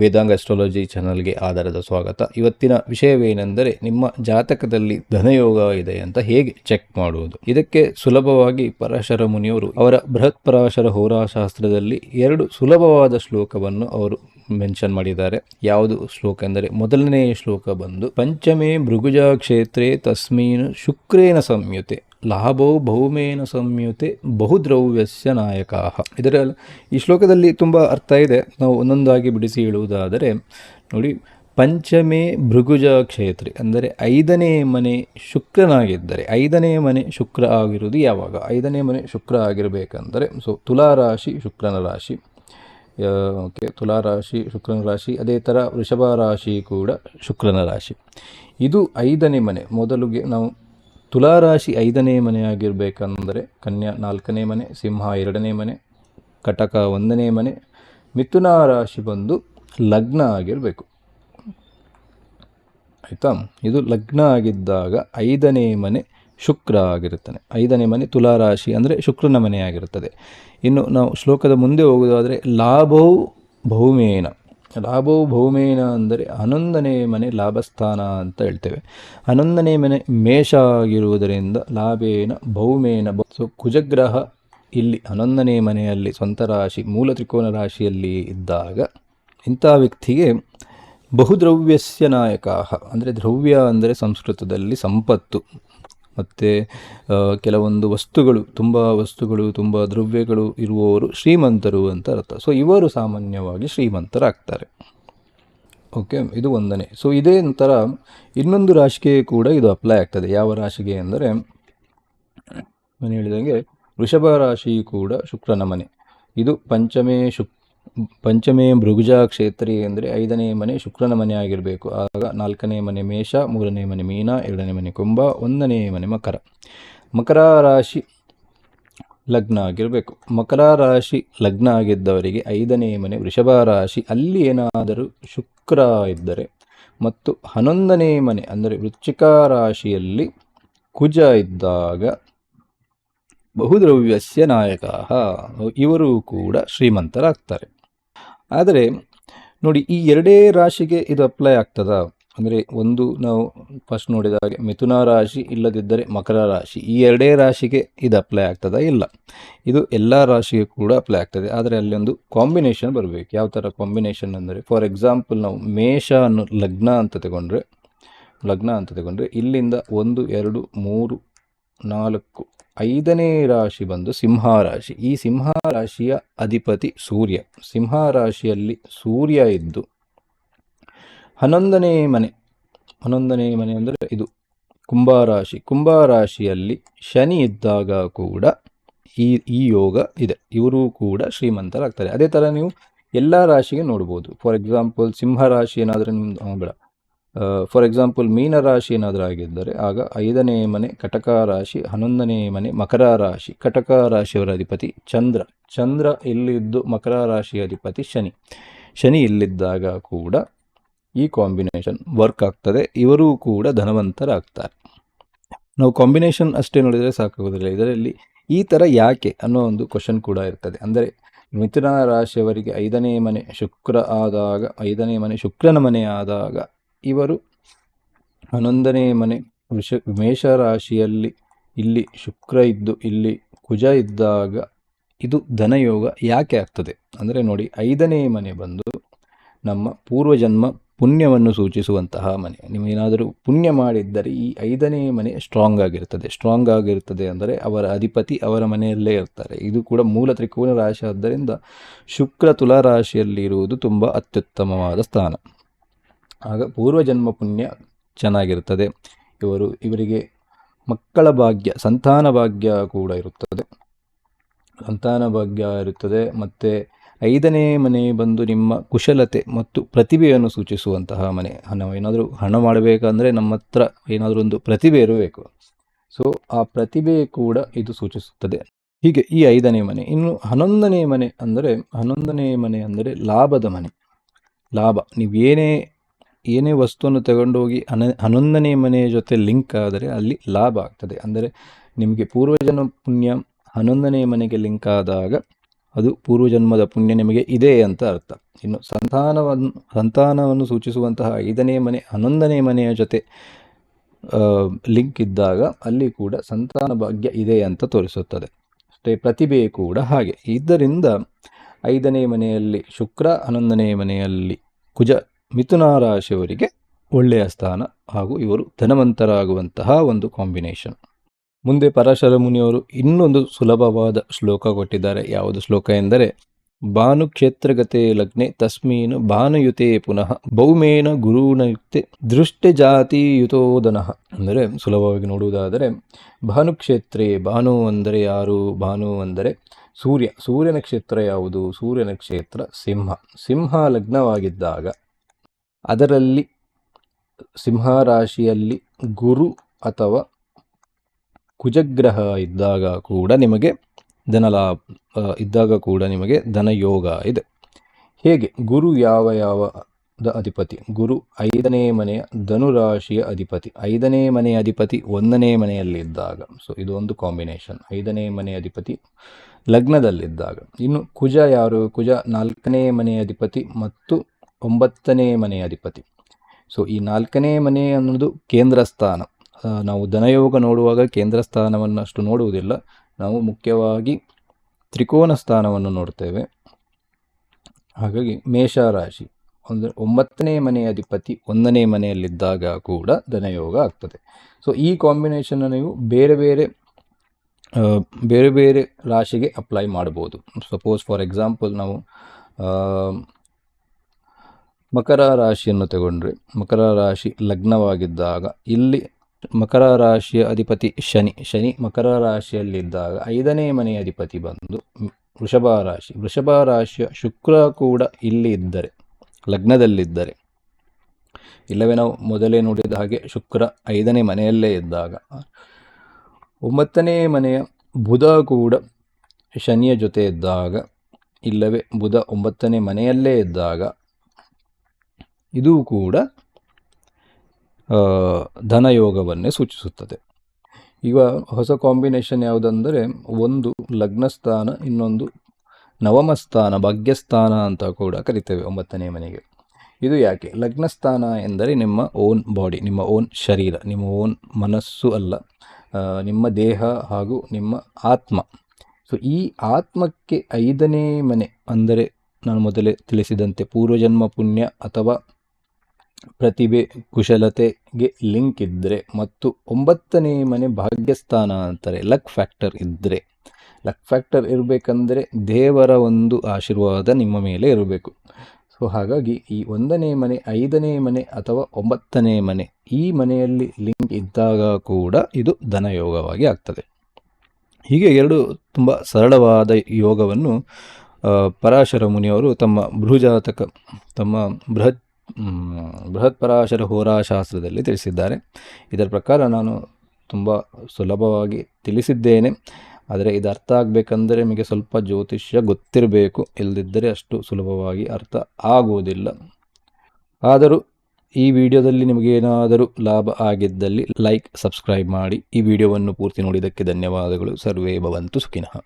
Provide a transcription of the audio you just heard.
ವೇದಾಂಗ astrology ಚಾನಲ್ಗೆ ಆಧಾರದ ಸ್ವಾಗತ. ಇವತ್ತಿನ ವಿಷಯವೇನೆಂದರೆ ನಿಮ್ಮ ಜಾತಕದಲ್ಲಿ ಧನಯೋಗ ಇದೆ ಅಂತ ಹೇಗೆ ಚೆಕ್ ಮಾಡುವುದು? ಇದಕ್ಕೆ ಸುಲಭವಾಗಿ ಪರಾಶರ ಮುನಿಯವರು ಅವರ ಬೃಹತ್ ಪರಾಶರ ಹೋರಾಶಾಸ್ತ್ರದಲ್ಲಿ ಎರಡು ಸುಲಭವಾದ ಶ್ಲೋಕವನ್ನು ಅವರು ಮೆನ್ಷನ್ ಮಾಡಿದ್ದಾರೆ. ಯಾವುದು ಶ್ಲೋಕ ಎಂದರೆ ಮೊದಲನೇ ಶ್ಲೋಕ ಬಂದು, ಪಂಚಮೇ ಭೃಗುಜ ಕ್ಷೇತ್ರೇ ತಸ್ಮೀನು ಶುಕ್ರೇನ ಸಂಯುತೆ. ಲಾಭೋ ಭೌಮೇನ ಸಂಯುತೆ ಬಹುದ್ರವ್ಯಸ್ಯ ನಾಯಕ ಇದರ ಈ ಶ್ಲೋಕದಲ್ಲಿ ತುಂಬ ಅರ್ಥ ಇದೆ. ನಾವು ಒಂದೊಂದಾಗಿ ಬಿಡಿಸಿ ಹೇಳುವುದಾದರೆ, ನೋಡಿ, ಪಂಚಮೇ ಭೃಗುಜ ಕ್ಷೇತ್ರಿ ಅಂದರೆ ಐದನೇ ಮನೆ ಶುಕ್ರನಾಗಿದ್ದರೆ, ಐದನೇ ಮನೆ ಶುಕ್ರ ಆಗಿರುವುದು ಯಾವಾಗ? ಐದನೇ ಮನೆ ಶುಕ್ರ ಆಗಿರಬೇಕಂದರೆ ಸೊ ತುಲಾರಾಶಿ ಶುಕ್ರನ ರಾಶಿ. ಓಕೆ, ತುಲಾರಾಶಿ ಶುಕ್ರನ ರಾಶಿ, ಅದೇ ಥರ ವೃಷಭ ರಾಶಿ ಕೂಡ ಶುಕ್ರನ ರಾಶಿ. ಇದು ಐದನೇ ಮನೆ. ಮೊದಲಿಗೆ ನಾವು ತುಲಾರಾಶಿ ಐದನೇ ಮನೆ ಆಗಿರಬೇಕಂದರೆ ಕನ್ಯಾ ನಾಲ್ಕನೇ ಮನೆ, ಸಿಂಹ ಎರಡನೇ ಮನೆ, ಕಟಕ ಒಂದನೇ ಮನೆ, ಮಿಥುನ ರಾಶಿ ಬಂದು ಲಗ್ನ ಆಗಿರಬೇಕು. ಆಯಿತಾ? ಇದು ಲಗ್ನ ಆಗಿದ್ದಾಗ ಐದನೇ ಮನೆ ಶುಕ್ರ ಆಗಿರುತ್ತಾನೆ. ಐದನೇ ಮನೆ ತುಲಾರಾಶಿ ಅಂದರೆ ಶುಕ್ರನ ಮನೆಯಾಗಿರುತ್ತದೆ. ಇನ್ನು ನಾವು ಶ್ಲೋಕದ ಮುಂದೆ ಹೋಗುವುದಾದರೆ ಲಾಭವು ಭೌಮೇನ. ಲಾಭವು ಭೌಮೇನ ಅಂದರೆ ಹನ್ನೊಂದನೇ ಮನೆ ಲಾಭಸ್ಥಾನ ಅಂತ ಹೇಳ್ತೇವೆ. ಹನ್ನೊಂದನೇ ಮನೆ ಮೇಷ ಆಗಿರುವುದರಿಂದ ಲಾಭೇನ ಭೌಮೇನ ಸೊ ಕುಜಗ್ರಹ ಇಲ್ಲಿ ಹನ್ನೊಂದನೇ ಮನೆಯಲ್ಲಿ ಸ್ವಂತ ರಾಶಿ, ಮೂಲ ತ್ರಿಕೋನ ರಾಶಿಯಲ್ಲಿ ಇದ್ದಾಗ ಇಂಥ ವ್ಯಕ್ತಿಗೆ ಬಹುದ್ರವ್ಯಸ್ಯ ನಾಯಕ, ಅಂದರೆ ದ್ರವ್ಯ ಅಂದರೆ ಸಂಸ್ಕೃತದಲ್ಲಿ ಸಂಪತ್ತು. ಮತ್ತು ಕೆಲವೊಂದು ವಸ್ತುಗಳು, ತುಂಬ ವಸ್ತುಗಳು, ತುಂಬ ದ್ರವ್ಯಗಳು ಇರುವವರು ಶ್ರೀಮಂತರು ಅಂತ ಅರ್ಥ. ಸೊ ಇವರು ಸಾಮಾನ್ಯವಾಗಿ ಶ್ರೀಮಂತರಾಗ್ತಾರೆ. ಓಕೆ ಇದು ಒಂದನೇ. ಸೊ ಇದೇ ನಂತರ ಇನ್ನೊಂದು ರಾಶಿಗೆ ಕೂಡ ಇದು ಅಪ್ಲೈ ಆಗ್ತದೆ. ಯಾವ ರಾಶಿಗೆ ಅಂದರೆ, ನಾನು ಹೇಳಿದಂಗೆ ವೃಷಭ ರಾಶಿ ಕೂಡ ಶುಕ್ರನ ಮನೆ. ಇದು ಪಂಚಮೇ ಶುಕ್ ಪಂಚಮೇ ಭೃಗುಜ ಕ್ಷೇತ್ರಿ ಅಂದರೆ ಐದನೇ ಮನೆ ಶುಕ್ರನ ಮನೆ ಆಗಿರಬೇಕು. ಆಗ ನಾಲ್ಕನೇ ಮನೆ ಮೇಷ, ಮೂರನೇ ಮನೆ ಮೀನ, ಎರಡನೇ ಮನೆ ಕುಂಭ, ಒಂದನೇ ಮನೆ ಮಕರ. ಮಕರ ರಾಶಿ ಲಗ್ನ ಆಗಿರಬೇಕು. ಮಕರ ರಾಶಿ ಲಗ್ನ ಆಗಿದ್ದವರಿಗೆ ಐದನೇ ಮನೆ ವೃಷಭ ರಾಶಿ. ಅಲ್ಲಿ ಏನಾದರೂ ಶುಕ್ರ ಇದ್ದರೆ ಮತ್ತು ಹನ್ನೊಂದನೇ ಮನೆ ಅಂದರೆ ವೃಶ್ಚಿಕ ರಾಶಿಯಲ್ಲಿ ಕುಜ ಇದ್ದಾಗ ಬಹುದ್ರವ್ಯಸ್ಯ ನಾಯಕ. ಇವರು ಕೂಡ ಶ್ರೀಮಂತರಾಗ್ತಾರೆ. ಆದರೆ ನೋಡಿ, ಈ ಎರಡೇ ರಾಶಿಗೆ ಇದು ಅಪ್ಲೈ ಆಗ್ತದ? ಅಂದರೆ ಒಂದು ನಾವು ಫಸ್ಟ್ ನೋಡಿದ ಹಾಗೆ ಮಿಥುನ ರಾಶಿ ಇಲ್ಲದಿದ್ದರೆ ಮಕರ ರಾಶಿ, ಈ ಎರಡೇ ರಾಶಿಗೆ ಇದು ಅಪ್ಲೈ ಆಗ್ತದ ಇಲ್ಲ? ಇದು ಎಲ್ಲ ರಾಶಿಗೆ ಕೂಡ ಅಪ್ಲೈ ಆಗ್ತದೆ. ಆದರೆ ಅಲ್ಲಿ ಒಂದು ಕಾಂಬಿನೇಷನ್ ಬರಬೇಕು. ಯಾವ ಥರ ಕಾಂಬಿನೇಷನ್ ಅಂದರೆ ಫಾರ್ ಎಕ್ಸಾಂಪಲ್ ನಾವು ಮೇಷ ಅನ್ನು ಲಗ್ನ ಅಂತ ತಗೊಂಡ್ರೆ, ಲಗ್ನ ಅಂತ ತಗೊಂಡ್ರೆ ಇಲ್ಲಿಂದ ಒಂದು, ಎರಡು, ಮೂರು, ನಾಲ್ಕು ಐದನೇ ರಾಶಿ ಬಂದು ಸಿಂಹ ರಾಶಿ ಈ ಸಿಂಹ ರಾಶಿಯ ಅಧಿಪತಿ ಸೂರ್ಯ. ಸಿಂಹ ರಾಶಿಯಲ್ಲಿ ಸೂರ್ಯ ಇದ್ದು, ಹನ್ನೊಂದನೇ ಮನೆ. ಹನ್ನೊಂದನೇ ಮನೆ ಅಂದರೆ ಇದು ಕುಂಭರಾಶಿ. ಕುಂಭರಾಶಿಯಲ್ಲಿ ಶನಿ ಇದ್ದಾಗ ಕೂಡ ಈ ಈ ಯೋಗ ಇದೆ. ಇವರು ಕೂಡ ಶ್ರೀಮಂತರಾಗ್ತಾರೆ. ಅದೇ ಥರ ನೀವು ಎಲ್ಲ ರಾಶಿಗೆ ನೋಡ್ಬೋದು. ಫಾರ್ ಎಕ್ಸಾಂಪಲ್ ಸಿಂಹ ರಾಶಿ ಏನಾದರೂ ನಿಮ್ದು ಬೇಡ. ಫಾರ್ ಎಕ್ಸಾಂಪಲ್ ಮೀನ ರಾಶಿ ಏನಾದರೂ ಆಗಿದ್ದರೆ ಆಗ ಐದನೇ ಮನೆ ಕಟಕ ರಾಶಿ, ಹನ್ನೊಂದನೇ ಮನೆ ಮಕರ ರಾಶಿ. ಕಟಕ ರಾಶಿಯವರ ಅಧಿಪತಿ ಚಂದ್ರ. ಚಂದ್ರ ಇಲ್ಲಿದ್ದು ಮಕರ ರಾಶಿಯ ಅಧಿಪತಿ ಶನಿ. ಶನಿ ಇಲ್ಲಿದ್ದಾಗ ಕೂಡ ಈ ಕಾಂಬಿನೇಷನ್ ವರ್ಕ್ ಆಗ್ತದೆ. ಇವರೂ ಕೂಡ ಧನವಂತರಾಗ್ತಾರೆ. ನಾವು ಕಾಂಬಿನೇಷನ್ ಅಷ್ಟೇ ನೋಡಿದರೆ ಸಾಕಾಗೋದಿಲ್ಲ. ಇದರಲ್ಲಿ ಈ ಥರ ಯಾಕೆ ಅನ್ನೋ ಒಂದು ಕ್ವಶನ್ ಕೂಡ ಇರ್ತದೆ. ಅಂದರೆ ಮಿಥುನ ರಾಶಿಯವರಿಗೆ ಐದನೇ ಮನೆ ಶುಕ್ರ ಆದಾಗ, ಐದನೇ ಮನೆ ಶುಕ್ರನ ಮನೆ ಆದಾಗ ಇವರು ಹನ್ನೊಂದನೇ ಮನೆ ವೃಷ ಮೇಷರಾಶಿಯಲ್ಲಿ ಇಲ್ಲಿ ಶುಕ್ರ ಇದ್ದು, ಇಲ್ಲಿ ಕುಜ ಇದ್ದಾಗ ಇದು ಧನಯೋಗ ಯಾಕೆ ಆಗ್ತದೆ? ಅಂದರೆ ನೋಡಿ, ಐದನೇ ಮನೆ ಬಂದು ನಮ್ಮ ಪೂರ್ವಜನ್ಮ ಪುಣ್ಯವನ್ನು ಸೂಚಿಸುವಂತಹ ಮನೆ. ನೀವೇನಾದರೂ ಪುಣ್ಯ ಮಾಡಿದ್ದರೆ ಈ ಐದನೇ ಮನೆ ಸ್ಟ್ರಾಂಗ್ ಆಗಿರ್ತದೆ. ಸ್ಟ್ರಾಂಗ್ ಆಗಿರ್ತದೆ ಅಂದರೆ ಅವರ ಅಧಿಪತಿ ಅವರ ಮನೆಯಲ್ಲೇ ಇರ್ತಾರೆ. ಇದು ಕೂಡ ಮೂಲ ತ್ರಿಕೋನ ರಾಶಿ ಆದ್ದರಿಂದ ಶುಕ್ರ ತುಲಾ ರಾಶಿಯಲ್ಲಿ ಇರುವುದು ತುಂಬ ಅತ್ಯುತ್ತಮವಾದ ಸ್ಥಾನ. ಆಗ ಪೂರ್ವಜನ್ಮ ಪುಣ್ಯ ಚೆನ್ನಾಗಿರುತ್ತದೆ. ಇವರು, ಇವರಿಗೆ ಮಕ್ಕಳ ಭಾಗ್ಯ, ಸಂತಾನ ಭಾಗ್ಯ ಕೂಡ ಇರುತ್ತದೆ. ಸಂತಾನ ಭಾಗ್ಯ ಇರುತ್ತದೆ. ಮತ್ತು ಐದನೇ ಮನೆ ಬಂದು ನಿಮ್ಮ ಕುಶಲತೆ ಮತ್ತು ಪ್ರತಿಭೆಯನ್ನು ಸೂಚಿಸುವಂತಹ ಮನೆ. ನಾವು ಏನಾದರೂ ಹಣ ಮಾಡಬೇಕಂದ್ರೆ ನಮ್ಮ ಹತ್ರ ಏನಾದರೂ ಒಂದು ಪ್ರತಿಭೆ ಇರಬೇಕು. ಸೊ ಆ ಪ್ರತಿಭೆ ಕೂಡ ಇದು ಸೂಚಿಸುತ್ತದೆ. ಹೀಗೆ ಈ ಐದನೇ ಮನೆ. ಇನ್ನು ಹನ್ನೊಂದನೇ ಮನೆ ಅಂದರೆ, ಹನ್ನೊಂದನೇ ಮನೆ ಅಂದರೆ ಲಾಭದ ಮನೆ. ಲಾಭ. ನೀವು ಏನೇ ವಸ್ತುವನ್ನು ತಗೊಂಡೋಗಿ ಹನ ಹನ್ನೊಂದನೇ ಮನೆಯ ಜೊತೆ ಲಿಂಕ್ ಆದರೆ ಅಲ್ಲಿ ಲಾಭ ಆಗ್ತದೆ. ಅಂದರೆ ನಿಮಗೆ ಪೂರ್ವಜನ ಪುಣ್ಯ ಹನ್ನೊಂದನೇ ಮನೆಗೆ ಲಿಂಕ್ ಆದಾಗ ಅದು ಪೂರ್ವಜನ್ಮದ ಪುಣ್ಯ ನಿಮಗೆ ಇದೆ ಅಂತ ಅರ್ಥ. ಇನ್ನು ಸಂತಾನವನ್ನು ಸಂತಾನವನ್ನು ಸೂಚಿಸುವಂತಹ ಐದನೇ ಮನೆ, ಹನ್ನೊಂದನೇ ಮನೆಯ ಜೊತೆ ಲಿಂಕ್ ಇದ್ದಾಗ ಅಲ್ಲಿ ಕೂಡ ಸಂತಾನ ಭಾಗ್ಯ ಇದೆ ಅಂತ ತೋರಿಸುತ್ತದೆ. ಅಷ್ಟೇ ಪ್ರತಿಭೆ ಕೂಡ ಹಾಗೆ. ಇದರಿಂದ ಐದನೇ ಮನೆಯಲ್ಲಿ ಶುಕ್ರ, ಹನ್ನೊಂದನೇ ಮನೆಯಲ್ಲಿ ಕುಜ ಮಿಥುನ ರಾಶಿಯವರಿಗೆ ಒಳ್ಳೆಯ ಸ್ಥಾನ ಹಾಗೂ ಇವರು ಧನವಂತರಾಗುವಂತಹ ಒಂದು ಕಾಂಬಿನೇಷನ್. ಮುಂದೆ ಪರಾಶರ ಮುನಿಯವರು ಇನ್ನೊಂದು ಸುಲಭವಾದ ಶ್ಲೋಕ ಕೊಟ್ಟಿದ್ದಾರೆ. ಯಾವುದು ಶ್ಲೋಕ ಎಂದರೆ ಭಾನು ಕ್ಷೇತ್ರಗತೆ ಲಗ್ನೆ ತಸ್ಮೀನು ಭಾನುಯುತೆ ಪುನಃ ಭೌಮೇನ ಗುರುಣಯುಕ್ತೆ ದೃಷ್ಟಿ ಜಾತಿಯುತೋದನಃ ಅಂದರೆ ಸುಲಭವಾಗಿ ನೋಡುವುದಾದರೆ ಭಾನುಕ್ಷೇತ್ರೇ ಭಾನು ಅಂದರೆ ಯಾರು? ಭಾನು ಅಂದರೆ ಸೂರ್ಯ. ಸೂರ್ಯನ ಕ್ಷೇತ್ರ ಯಾವುದು? ಸೂರ್ಯನ ಕ್ಷೇತ್ರ ಸಿಂಹ. ಸಿಂಹ ಲಗ್ನವಾಗಿದ್ದಾಗ ಅದರಲ್ಲಿ ಸಿಂಹರಾಶಿಯಲ್ಲಿ ಗುರು ಅಥವಾ ಕುಜಗ್ರಹ ಇದ್ದಾಗ ಕೂಡ ನಿಮಗೆ ಧನಲಾಭ ಇದ್ದಾಗ ಕೂಡ ನಿಮಗೆ ಧನಯೋಗ ಇದೆ. ಹೇಗೆ? ಗುರು ಯಾವ ಯಾವ ದ ಅಧಿಪತಿ? ಗುರು ಐದನೇ ಮನೆಯ ಧನುರಾಶಿಯ ಅಧಿಪತಿ. ಐದನೇ ಮನೆಯ ಅಧಿಪತಿ ಒಂದನೇ ಮನೆಯಲ್ಲಿದ್ದಾಗ. ಸೊ ಇದು ಒಂದು ಕಾಂಬಿನೇಷನ್ ಐದನೇ ಮನೆಯ ಅಧಿಪತಿ ಲಗ್ನದಲ್ಲಿದ್ದಾಗ. ಇನ್ನು ಕುಜ ಯಾರು? ಕುಜ ನಾಲ್ಕನೇ ಮನೆಯ ಅಧಿಪತಿ ಮತ್ತು ಒಂಬತ್ತನೇ ಮನೆಯ ಅಧಿಪತಿ. ಸೊ ಈ ನಾಲ್ಕನೇ ಮನೆ ಅನ್ನೋದು ಕೇಂದ್ರ ಸ್ಥಾನ ನಾವು ಧನಯೋಗ ನೋಡುವಾಗ ಕೇಂದ್ರ ಸ್ಥಾನವನ್ನು ಅಷ್ಟು ನೋಡುವುದಿಲ್ಲ. ನಾವು ಮುಖ್ಯವಾಗಿ ತ್ರಿಕೋನ ಸ್ಥಾನವನ್ನು ನೋಡ್ತೇವೆ. ಹಾಗಾಗಿ ಮೇಷರಾಶಿ. ಅಂದರೆ ಒಂಬತ್ತನೇ ಮನೆಯ ಅಧಿಪತಿ ಒಂದನೇ ಮನೆಯಲ್ಲಿದ್ದಾಗ ಕೂಡ ಧನಯೋಗ ಆಗ್ತದೆ. ಸೊ ಈ ಕಾಂಬಿನೇಷನ್ ನೀವು ಬೇರೆ ಬೇರೆ ಬೇರೆ ಬೇರೆ ರಾಶಿಗೆ ಅಪ್ಲೈ ಮಾಡ್ಬೋದು. ಸಪೋಸ್ ಫಾರ್ ಎಕ್ಸಾಂಪಲ್ ನಾವು ಮಕರ ರಾಶಿಯನ್ನು ತಗೊಂಡ್ರೆ. ಮಕರ ರಾಶಿ ಲಗ್ನವಾಗಿದ್ದಾಗ ಇಲ್ಲಿ ಮಕರ ರಾಶಿಯ ಅಧಿಪತಿ ಶನಿ. ಶನಿ ಮಕರ ರಾಶಿಯಲ್ಲಿದ್ದಾಗ ಐದನೇ ಮನೆಯ ಅಧಿಪತಿ ಬಂದು ವೃಷಭ ರಾಶಿ. ವೃಷಭ ರಾಶಿಯ ಶುಕ್ರ ಕೂಡ ಇಲ್ಲಿ ಇದ್ದರೆ ಲಗ್ನದಲ್ಲಿದ್ದರೆ. ಇಲ್ಲವೇ ನಾವು ಮೊದಲೇ ನೋಡಿದ ಹಾಗೆ ಶುಕ್ರ ಐದನೇ ಮನೆಯಲ್ಲೇ ಇದ್ದಾಗ, ಒಂಬತ್ತನೇ ಮನೆಯ ಬುಧ ಕೂಡ ಶನಿಯ ಜೊತೆ ಇದ್ದಾಗ, ಇಲ್ಲವೇ ಬುಧ ಒಂಬತ್ತನೇ ಮನೆಯಲ್ಲೇ ಇದ್ದಾಗ ಇದು ಕೂಡ ಧನಯೋಗವನ್ನೇ ಸೂಚಿಸುತ್ತದೆ. ಈಗ ಹೊಸ ಕಾಂಬಿನೇಷನ್ ಯಾವುದಂದರೆ, ಒಂದು ಲಗ್ನಸ್ಥಾನ, ಇನ್ನೊಂದು ನವಮಸ್ಥಾನ, ಭಾಗ್ಯಸ್ಥಾನ ಅಂತ ಕೂಡ ಕರಿತೇವೆ ಒಂಬತ್ತನೇ ಮನೆಗೆ. ಇದು ಯಾಕೆ? ಲಗ್ನಸ್ಥಾನ ಎಂದರೆ ನಿಮ್ಮ ಓನ್ ಬಾಡಿ, ನಿಮ್ಮ ಓನ್ ಶರೀರ, ನಿಮ್ಮ ಓನ್ ಮನಸ್ಸು ಅಲ್ಲ ನಿಮ್ಮ ದೇಹ ಹಾಗೂ ನಿಮ್ಮ ಆತ್ಮ. ಸೊ ಈ ಆತ್ಮಕ್ಕೆ ಐದನೇ ಮನೆ ಅಂದರೆ ನಾನು ಮೊದಲೇ ತಿಳಿಸಿದಂತೆ ಪೂರ್ವಜನ್ಮ ಪುಣ್ಯ ಅಥವಾ ಪ್ರತಿಭೆ, ಕುಶಲತೆಗೆ ಲಿಂಕ್ ಇದ್ದರೆ ಮತ್ತು ಒಂಬತ್ತನೇ ಮನೆ ಭಾಗ್ಯಸ್ಥಾನ ಅಂತಾರೆ. ಲಕ್ ಫ್ಯಾಕ್ಟರ್ ಇದ್ದರೆ ಲಕ್ ಫ್ಯಾಕ್ಟರ್ ಇರಬೇಕಂದ್ರೆ ದೇವರ ಒಂದು ಆಶೀರ್ವಾದ ನಿಮ್ಮ ಮೇಲೆ ಇರಬೇಕು. ಸೊ, ಹಾಗಾಗಿ ಈ ಒಂದನೇ ಮನೆ, ಐದನೇ ಮನೆ ಅಥವಾ ಒಂಬತ್ತನೇ ಮನೆ ಈ ಮನೆಯಲ್ಲಿ ಲಿಂಕ್ ಇದ್ದಾಗ ಕೂಡ ಇದು ಧನಯೋಗವಾಗಿ ಆಗ್ತದೆ. ಹೀಗೆ ಎರಡು ತುಂಬ ಸರಳವಾದ ಯೋಗವನ್ನು ಪರಾಶರ ಮುನಿಯವರು ತಮ್ಮ ಬೃಹಜಾತಕ ತಮ್ಮ ಬೃಹತ್ ಬೃಹತ್ ಪರಾಶರ ಹೋರಾಶಾಸ್ತ್ರದಲ್ಲಿ ತಿಳಿಸಿದ್ದಾರೆ. ಇದರ ಪ್ರಕಾರ ನಾನು ತುಂಬ ಸುಲಭವಾಗಿ ತಿಳಿಸಿದ್ದೇನೆ. ಆದರೆ ಇದು ಅರ್ಥ ಆಗಬೇಕಂದರೆ ನಿಮಗೆ ಸ್ವಲ್ಪ ಜ್ಯೋತಿಷ್ಯ ಗೊತ್ತಿರಬೇಕು. ಇಲ್ಲದಿದ್ದರೆ ಅಷ್ಟು ಸುಲಭವಾಗಿ ಅರ್ಥ ಆಗುವುದಿಲ್ಲ. ಆದರೂ ಈ ವಿಡಿಯೋದಲ್ಲಿ ನಿಮಗೇನಾದರೂ ಲಾಭ ಆಗಿದ್ದಲ್ಲಿ ಲೈಕ್, ಸಬ್ಸ್ಕ್ರೈಬ್ ಮಾಡಿ. ಈ ವಿಡಿಯೋವನ್ನು ಪೂರ್ತಿ ನೋಡಿದ್ದಕ್ಕೆ ಧನ್ಯವಾದಗಳು. ಸರ್ವೇ ಭವಂತು, ಸುಖಿನಃ.